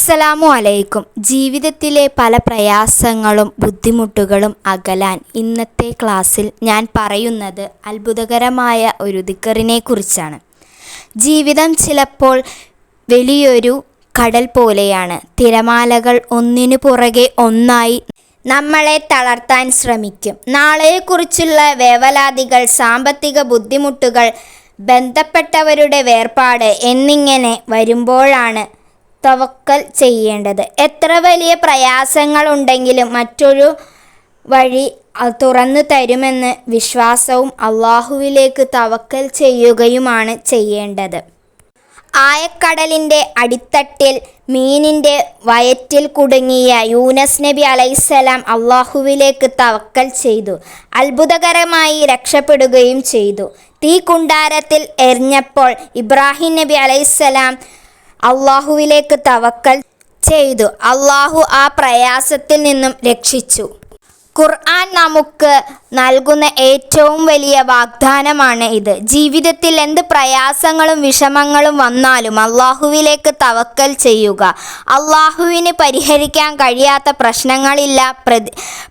അസ്സലാമു അലൈക്കും. ജീവിതത്തിലെ പല പ്രയാസങ്ങളും ബുദ്ധിമുട്ടുകളും അകലാൻ ഇന്നത്തെ ക്ലാസ്സിൽ ഞാൻ പറയുന്നത് അത്ഭുതകരമായ ഒരു ദിക്കറിനെ കുറിച്ചാണ്. ജീവിതം ചിലപ്പോൾ വലിയൊരു കടൽ പോലെയാണ്. തിരമാലകൾ ഒന്നിനു പുറകെ ഒന്നായി നമ്മളെ തളർത്താൻ ശ്രമിക്കും. നാളെയെക്കുറിച്ചുള്ള വേവലാതികൾ സാമ്പത്തിക ബുദ്ധിമുട്ടുകൾ ബന്ധപ്പെട്ടവരുടെ വേർപാട് എന്നിങ്ങനെ വരുമ്പോഴാണ് തവക്കൽ ചെയ്യേണ്ടത്. എത്ര വലിയ പ്രയാസങ്ങളുണ്ടെങ്കിലും മറ്റൊരു വഴി തുറന്നു തരുമെന്ന് വിശ്വാസവും അള്ളാഹുവിലേക്ക് തവക്കൽ ചെയ്യുകയുമാണ് ചെയ്യേണ്ടത്. ആയക്കടലിന്റെ അടിത്തട്ടിൽ മീനിന്റെ വയറ്റിൽ കുടുങ്ങിയ യൂനസ് നബി അലൈസലാം അള്ളാഹുവിലേക്ക് തവക്കൽ ചെയ്തു. അത്ഭുതകരമായി രക്ഷപ്പെടുകയും ചെയ്തു. തീ കുണ്ടാരത്തിൽ എറിഞ്ഞപ്പോൾ ഇബ്രാഹിം നബി അലൈസലാം അള്ളാഹുവിലേക്ക് തവക്കൽ ചെയ്തു. അള്ളാഹു ആ പ്രയാസത്തിൽ നിന്നും രക്ഷിച്ചു. ഖുർആൻ നമുക്ക് നൽകുന്ന ഏറ്റവും വലിയ വാഗ്ദാനമാണ് ഇത്. ജീവിതത്തിൽ എന്ത് പ്രയാസങ്ങളും വിഷമങ്ങളും വന്നാലും അള്ളാഹുവിലേക്ക് തവക്കൽ ചെയ്യുക. അള്ളാഹുവിന് പരിഹരിക്കാൻ കഴിയാത്ത പ്രശ്നങ്ങളില്ല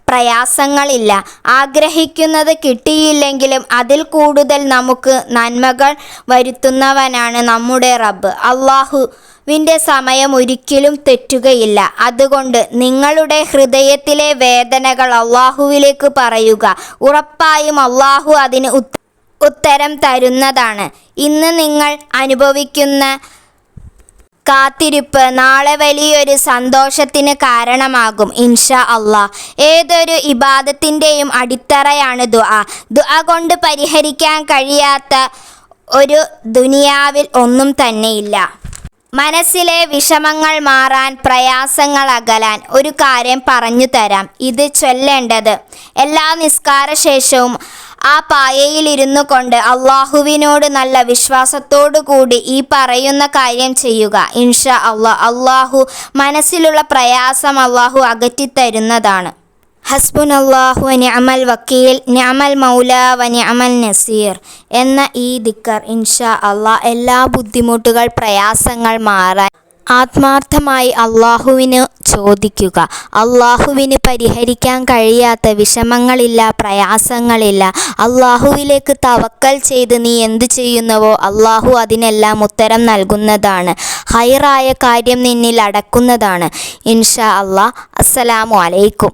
പ്രയാസങ്ങളില്ല. ആഗ്രഹിക്കുന്നത് കിട്ടിയില്ലെങ്കിലും അതിൽ കൂടുതൽ നമുക്ക് നന്മകൾ വരുത്തുന്നവനാണ് നമ്മുടെ റബ്ബ്. അള്ളാഹു വിന്റെ സമയം ഒരിക്കലും തെറ്റുകയില്ല. അതുകൊണ്ട് നിങ്ങളുടെ ഹൃദയത്തിലെ വേദനകൾ അള്ളാഹുവിലേക്ക് പറയുക. ഉറപ്പായും അള്ളാഹു അതിന് ഉത്തരം തരുന്നതാണ്. ഇന്ന് നിങ്ങൾ അനുഭവിക്കുന്ന കാത്തിരിപ്പ് നാളെ വലിയൊരു സന്തോഷത്തിന് കാരണമാകും ഇൻഷാ അള്ളാ. ഏതൊരു ഇബാദത്തിന്റെയും അടിത്തറയാണ് ദുആ. ദുആ കൊണ്ട് പരിഹരിക്കാൻ കഴിയാത്ത ഒരു ദുനിയാവിൽ ഒന്നും തന്നെയില്ല. മനസ്സിലെ വിഷമങ്ങൾ മാറാൻ പ്രയാസങ്ങൾ അകലാൻ ഒരു കാര്യം പറഞ്ഞു തരാം. ഇത് ചൊല്ലേണ്ടത് എല്ലാ നിസ്കാര ശേഷവും ആ പായയിലിരുന്നു കൊണ്ട് അള്ളാഹുവിനോട് നല്ല വിശ്വാസത്തോടു കൂടി ഈ പറയുന്ന കാര്യം ചെയ്യുക. ഇൻഷ അള്ളാഹ് അള്ളാഹു മനസ്സിലുള്ള പ്രയാസം അള്ളാഹു അകറ്റിത്തരുന്നതാണ്. ഹസ്ബുൻ അള്ളാഹു നിഅമൽ വക്കീൽ നിഅമൽ മൗല വ നസീർ എന്ന ഈ ദിക്കർ ഇൻഷാ അള്ളാ എല്ലാ ബുദ്ധിമുട്ടുകൾ പ്രയാസങ്ങൾ മാറാൻ ആത്മാർത്ഥമായി അള്ളാഹുവിന് ചോദിക്കുക. അള്ളാഹുവിന് പരിഹരിക്കാൻ കഴിയാത്ത വിഷമങ്ങളില്ല പ്രയാസങ്ങളില്ല. അള്ളാഹുവിലേക്ക് തവക്കൽ ചെയ്ത് നീ എന്തു ചെയ്യുന്നവോ അള്ളാഹു അതിനെല്ലാം ഉത്തരം നൽകുന്നതാണ്. ഹൈറായ കാര്യം നിന്നിൽ അടക്കുന്നതാണ്. ഇൻഷാ അള്ളാ. അസ്സലാമു അലൈക്കും.